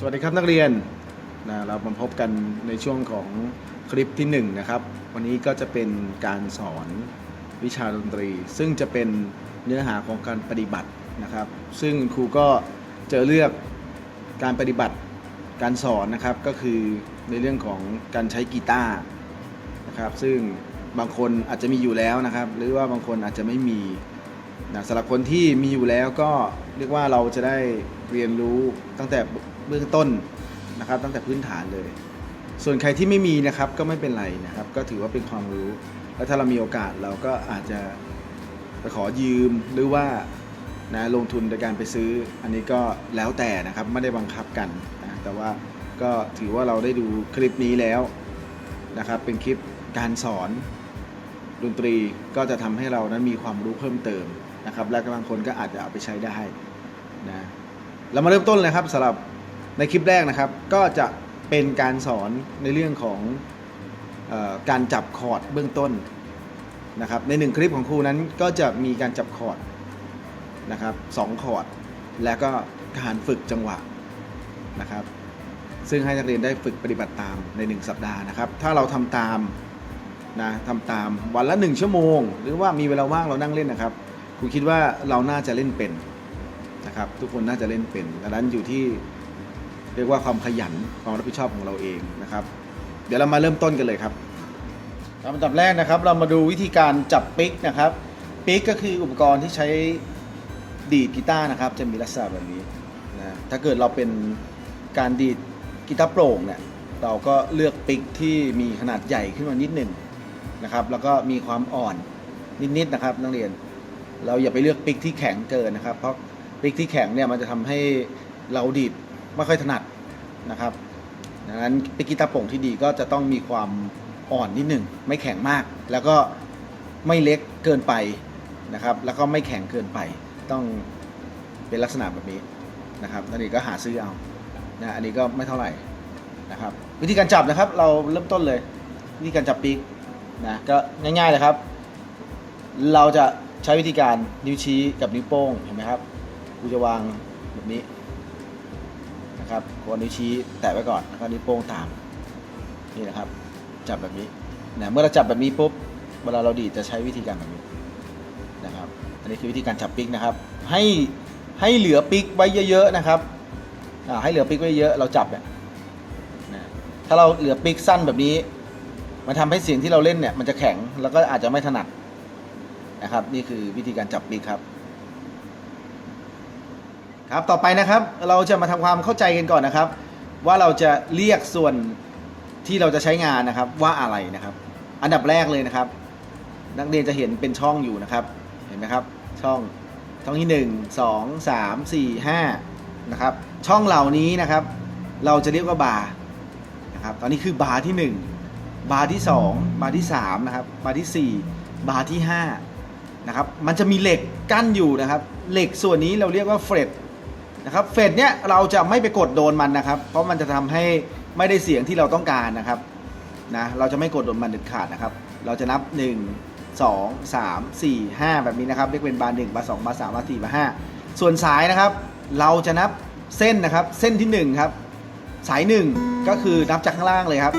สวัสดีครับนักเรียนนะเรามาพบกันในช่วงของคลิปที่1นงนะครับ วันนี้ก็จะเป็นการสอนวิชาดนตรี ซึ่งจะเป็นเนื้อหาของการปฏิบัตินะครับ ซึ่งครูก็จะเลือกการปฏิบัติการสอนนะครับก็คือในเรื่องของการใช้กีตาร์นะครับ ซึ่งบางคนอาจจะมีอยู่แล้วนะครับ หรือว่าบางคนอาจจะไม่มีนะสำหรับคนที่มีอยู่แล้วก็เรียกว่าเราจะได้เรียนรู้ตั้งแต่ เบื้องต้นนะครับตั้งแต่พื้นฐานเลย ส่วนใครที่ไม่มีนะครับก็ไม่เป็นไรนะครับ ก็ถือว่าเป็นความรู้ แล้วถ้าเรามีโอกาสเราก็อาจจะไปขอยืมหรือว่านะลงทุนในการไปซื้อ อันนี้ก็แล้วแต่นะครับไม่ได้บังคับกันนะแต่ว่าก็ถือว่าเราได้ดูคลิปนี้แล้วนะครับ เป็นคลิปการสอนดนตรีก็จะทำให้เรานั้นมีความรู้เพิ่มเติมนะครับ และบางคนก็อาจจะเอาไปใช้ได้นะเรามาเริ่มต้นเลยครับสำหรับ ในคลิปแรกนะครับ ก็จะเป็นการสอนในเรื่องของออการจับคอร์ดเบื้องต้นนะครับ ในหนึ่งคลิปของครูนั้นก็จะมีการจับคอร์ดนะครับสองคอร์ดแล้วก็การฝึกจังหวะนะครับ ซึ่งให้นักเรียนได้ฝึกปฏิบัติตามในหนึ่งสัปดาห์นะครับ ถ้าเราทำตามนะทำตามวันละหนึ่งชั่วโมง หรือว่ามีเวลาว่างเรานั่งเล่นนะครับครูคิดว่าเราน่าจะเล่นเป็นนะครับ ทุกคนน่าจะเล่นเป็นดังนั้นอยู่ที่ เรียกว่าความขยันความรับผิดชอบของเราเองนะครับ เดี๋ยวเรามาเริ่มต้นกันเลยครับลำดับแรกนะครับ เรามาดูวิธีการจับปิกนะครับปิกก็คืออุปกรณ์ที่ใช้ดีดกีตาร์นะครับ จะมีลักษณะแบบนี้นะถ้าเกิดเราเป็นการดีดกีตาร์โปร่งเนี่ยเราก็เลือกปิกที่มีขนาดใหญ่ขึ้นมานิดหนึ่งนะครับ แล้วก็มีความอ่อนนิดๆนะครับนักเรียน เราอย่าไปเลือกปิกที่แข็งเกินนะครับ เพราะปิกที่แข็งเนี่ยมันจะทำให้เราดีด ไม่ค่อยถนัดนะครับดังนั้นปิกกีตาโป่งที่ดีก็จะต้องมีความอ่อนนิดหนึ่งไม่แข็งมาก แล้วก็ไม่เล็กเกินไปนะครับ แล้วก็ไม่แข็งเกินไปต้องเป็นลักษณะแบบนี้นะครับนักเรียนก็หาซื้อเอานะอันนี้ก็ไม่เท่าไหร่นะครับ วิธีการจับนะครับเราเริ่มต้นเลยวิธีการจับปิกนะก็ง่ายๆเลยครับ เราจะใช้วิธีการนิ้วชี้กับนิ้วโป้งเห็นไหมครับกูจะวางแบบนี้ นะครับกดนิ้วชี้แตะไว้ก่อนแล้วก็นิ้วโป้งตามนี่นะครับจับแบบนี้นะเมื่อเราจับแบบนี้ปุ๊บเวลาเราดีดจะใช้วิธีการแบบนี้นะครับ อันนี้คือวิธีการจับปิกนะครับ ให้ให้เหลือปิกไว้เยอะๆนะครับอ่าให้เหลือปิกไว้เยอะเราจับเนี่ยนะถ้าเราเหลือปิกสั้นแบบนี้ มันทำให้เสียงที่เราเล่นเนี่ยมันจะแข็งแล้วก็อาจจะไม่ถนัดนะครับ นี่คือวิธีการจับปีกครับ ครับต่อไปนะครับเราจะมาทำความเข้าใจกันก่อนนะครับ ว่าเราจะเรียกส่วนที่เราจะใช้งานนะครับว่าอะไรนะครับ อันดับแรกเลยนะครับ นักเรียนจะเห็นเป็นช่องอยู่นะครับ เห็นไหมครับ ช่องช่องที่ 1 2 3 4 5นะครับช่องเหล่านี้นะครับ เราจะเรียกว่าบาร์นะครับตอนนี้คือบาร์ที่ 1 บาร์ที่ 2 บาร์ที่3นะครับบาร์ที่ 4 บาร์ที่5นะครับมันจะมีเหล็กกั้นอยู่นะครับ เหล็กส่วนนี้เราเรียกว่าเฟรด นะครับเฟดเนี้ยเราจะไม่ไปกดโดนมันนะครับ เพราะมันจะทำให้ไม่ได้เสียงที่เราต้องการนะครับนะเราจะไม่กดโดนมันเด็ดขาดนะครับ เราจะนับ 1 2 3 4 5 แบบนี้นะครับเรียกเป็นบาร์1บาร์2บาร์3บาร์4บาร์5ส่วนสายนะครับ เราจะนับเส้นนะครับ เส้นที่1ครับสาย 1 ก็คือนับจากข้างล่างเลยครับ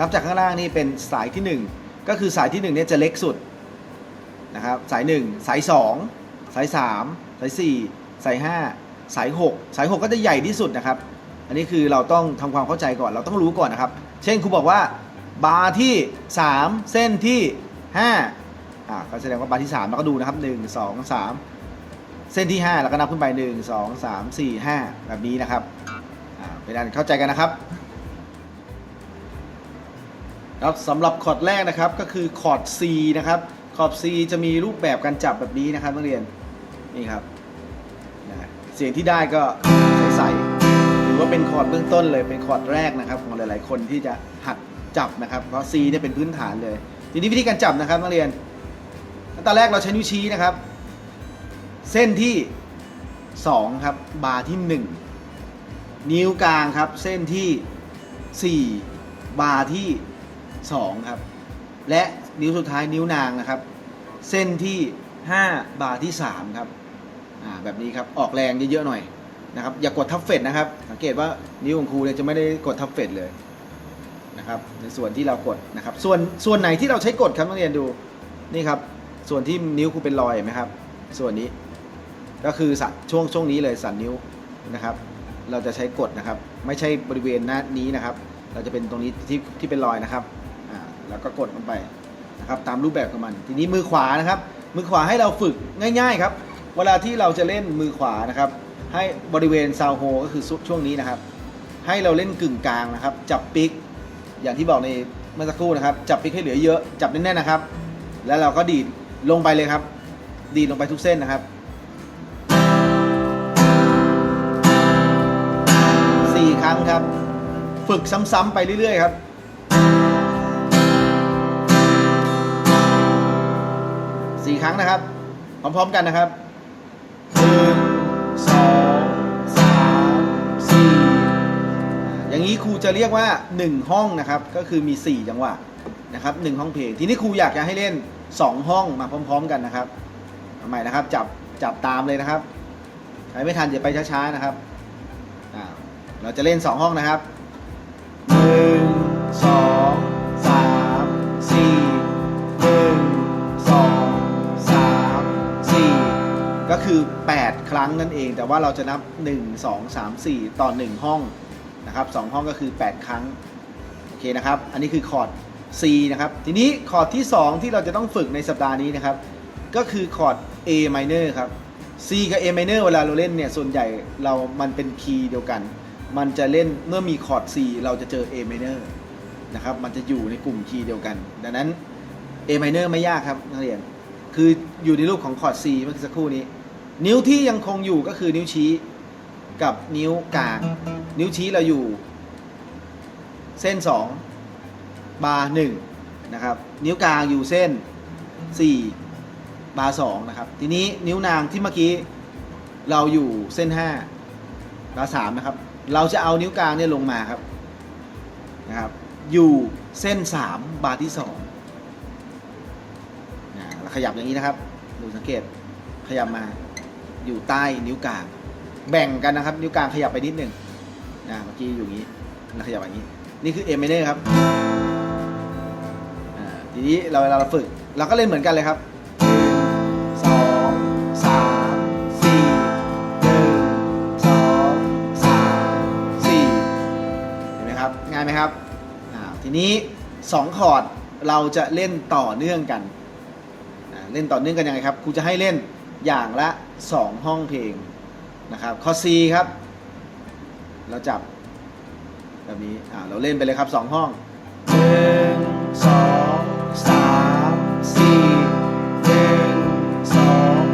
นับจากข้างล่างนี่เป็นสายที่ 1 ก็คือสายที่1เนี่ยจะเล็กสุดนะครับ สาย 1 สาย 2 สาย 3 สาย 4 สาย 5 สาย 6 สาย 6 ก็จะใหญ่ที่สุดนะครับ อันนี้คือเราต้องทำความเข้าใจก่อน เราต้องรู้ก่อนนะครับ เช่นครูบอกว่าบาร์ที่ 3 เส้นที่5อ่าก็แสดงว่าบาร์ที่3เราก็ดูนะครับ 1 2 3 เส้นที่ 5 แล้วก็นับขึ้นไป 1 2 3 4 5 แบบนี้นะครับอ่าเป็นอันเข้าใจกันนะครับครับสำหรับคอร์ดแรกนะครับก็คือคอร์ด C นะครับคอร์ด C จะมีรูปแบบการจับแบบนี้นะครับนักเรียนนี่ครับ เสียงที่ได้ก็ใสๆถือว่าเป็นคอร์ดเบื้องต้นเลยเป็นคอร์ดแรกนะครับ ของหลาย ๆ คนที่จะหัดจับนะครับ เพราะ C เนี่ยเป็นพื้นฐานเลย ทีนี้วิธีการจับนะครับนักเรียนตอนแรกเราใช้นิ้วชี้นะครับ เส้นที่ 2 ครับบาร์ที่ 1 นิ้วกลางครับ เส้นที่ 4 บาร์ที่ 2 ครับ และนิ้วสุดท้ายนิ้วนางนะครับ เส้นที่ 5 บาร์ที่ 3 ครับ อ่าแบบนี้ครับออกแรงเยอะๆหน่อยนะครับอย่ากดทับเฟดนะครับ สังเกตว่านิ้วของครูเนี่ยจะไม่ได้กดทับเฟดเลยนะครับในส่วนที่เรากดนะครับส่วนส่วนไหนที่เราใช้กดครับนักเรียนดูนี่ครับส่วนที่นิ้วครูเป็นรอยไหมครับ ส่วนนี้ก็คือสันช่วงช่วงนี้เลยสันนิ้วนะครับ เราจะใช้กดนะครับ ไม่ใช่บริเวณหน้านี้นะครับ เราจะเป็นตรงนี้ที่ที่เป็นรอยนะครับอ่าแล้วก็กดลงไปนะครับตามรูปแบบของมัน ทีนี้มือขวานะครับ มือขวาให้เราฝึกง่าย ๆ ครับ เวลาที่เราจะเล่นมือขวานะครับ ให้บริเวณซาวโฮก็คือช่วงนี้นะครับ ให้เราเล่นกึ่งกลางนะครับ จับปิก อย่างที่บอกในเมื่อสักครู่นะครับ จับปิกให้เหลือเยอะ จับแน่นๆนะครับ แล้วเราก็ดีดลงไปเลยครับ ดีดลงไปทุกเส้นนะครับสี่ครั้งครับ ฝึกซ้ำๆไปเรื่อยๆครับสี่ครั้งนะครับ พร้อมๆกันนะครับ ครูจะเรียกว่า 1 ห้องนะครับ ก็คือมี 4 จังหวะนะครับ1ห้องเพลง ทีนี้ครูอยากจะให้เล่น 2 ห้องมาพร้อม ๆ กันนะครับใหม่นะครับ จับจับตามเลยนะครับใครไม่ทันอย่าไปช้าๆนะครับเราจะเล่น 2 ห้องนะครับ 1 2 3 4 1 2 3 4 ก็คือ 8 ครั้งนั่นเอง แต่ว่าเราจะนับ 1 2 3 4 ต่อ 1 ห้อง นะครับ2ห้องก็คือ 8 ครั้งโอเคนะครับ อันนี้คือคอร์ด C นะครับ ทีนี้คอร์ดที่ 2 ที่เราจะต้องฝึกในสัปดาห์นี้นะครับ ก็คือคอร์ด A minor ครับ C กับ A minor เวลาเราเล่นเนี่ยส่วนใหญ่เรา มันเป็นคีย์เดียวกัน มันจะเล่นเมื่อมีคอร์ด C เราจะเจอ A minor นะครับ มันจะอยู่ในกลุ่มคีย์เดียวกัน ดังนั้น A minor ไม่ยากครับนักเรียน คืออยู่ในรูปของคอร์ด C เมื่อสักครู่นี้ นิ้วที่ยังคงอยู่ก็คือนิ้วชี้ กับนิ้วกลาง นิ้วชี้เราอยู่ เส้น 2 บาร์1นะครับ นิ้วกลางอยู่เส้น 4 บาร์2นะครับ ทีนี้นิ้วนางที่เมื่อกี้เราอยู่เส้น 5 บาร์3นะครับ เราจะเอานิ้วกลางเนี่ยลงมาครับนะครับ อยู่เส้น 3 บาร์ที่2นะขยับอย่างนี้นะครับ ดูสังเกตขยับมาอยู่ใต้นิ้วกลาง แบ่งกันนะครับ นิ้วกลางขยับไปนิดหนึ่งนะเมื่อกี้อยู่งนี้แล้วขยับอย่างนี้ นี่คือเอเมเน่ครับทีนี้เราเวลาเราฝึก เราก็เล่นเหมือนกันเลยครับหนึ่งสองสามสี่หนึ่งสองสามสี่เห็นไหมครับ ง่ายไหมครับทีนี้สองคอร์ดเราจะเล่นต่อเนื่องกัน เล่นต่อเนื่องกันยังไงครับครูจะให้เล่นอย่างละสองห้องเพลง นะครับข้อ C ครับ เราจับ แบบนี้อ่าเราเล่นไปเลยครับสองห้องหนึ่งสองสามสี่หนึ่งสอง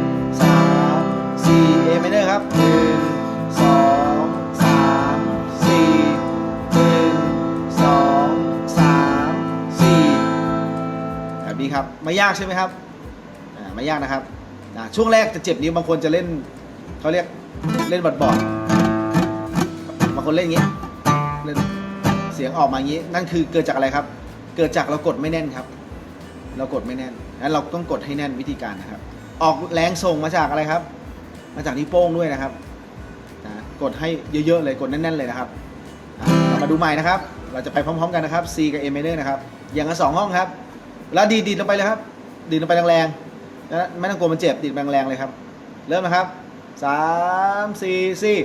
สามสี่เอเมเนอครับหนึ่งสองสามสี่หนึ่งสองสามสี่แบบนี้ครับ ไม่ยากใช่ไหมครับ อ่าไม่ยากนะครับอ่าช่วงแรกจะเจ็บนิ้วบางคนจะเล่นเขาเรียก เล่นบอดบอดบางคนเล่นอย่างนี้เล่นเสียงออกมาอย่างนี้ นั่นคือเกิดจากอะไรครับ เกิดจากเรากดไม่แน่นครับ เรากดไม่แน่นแล้วเราต้องกดให้แน่นวิธีการนะครับ ออกแรงส่งมาจากอะไรครับ มาจากนิ้วโป้งด้วยนะครับนะกดให้เยอะๆเลยกดแน่นๆเลยนะครับอะเรามาดูใหม่นะครับ เราจะไปพร้อมๆกันนะครับ C กับ A minor นะครับ อย่างละสองห้องครับ แล้วดีดดีดลงไปเลยครับ ดีดลงไปแรงๆนะไม่ต้องกลัวมันเจ็บดีดแรงๆเลยครับ เริ่มนะครับ สามสี่สี่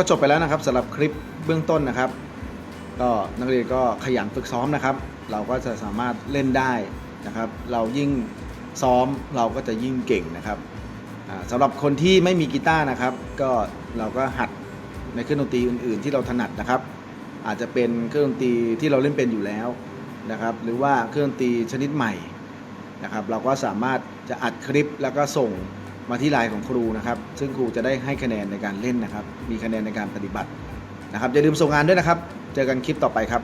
ก็จบไปแล้วนะครับสำหรับคลิปเบื้องต้นนะครับ ก็นักเรียนก็ขยันฝึกซ้อมนะครับ เราก็จะสามารถเล่นได้นะครับ เรายิ่งซ้อมเราก็จะยิ่งเก่งนะครับอ่าสำหรับคนที่ไม่มีกีตาร์นะครับ ก็เราก็หัดในเครื่องดนตรีอื่น ๆ ที่เราถนัดนะครับ อาจจะเป็นเครื่องดนตรีที่เราเล่นเป็นอยู่แล้วนะครับ หรือว่าเครื่องดนตรีชนิดใหม่นะครับ เราก็สามารถจะอัดคลิปแล้วก็ส่ง มาที่ไลน์ของครูนะครับ ซึ่งครูจะได้ให้คะแนนในการเล่นนะครับ มีคะแนนในการปฏิบัตินะครับอย่าลืมส่งงานด้วยนะครับ เจอกันคลิปต่อไปครับ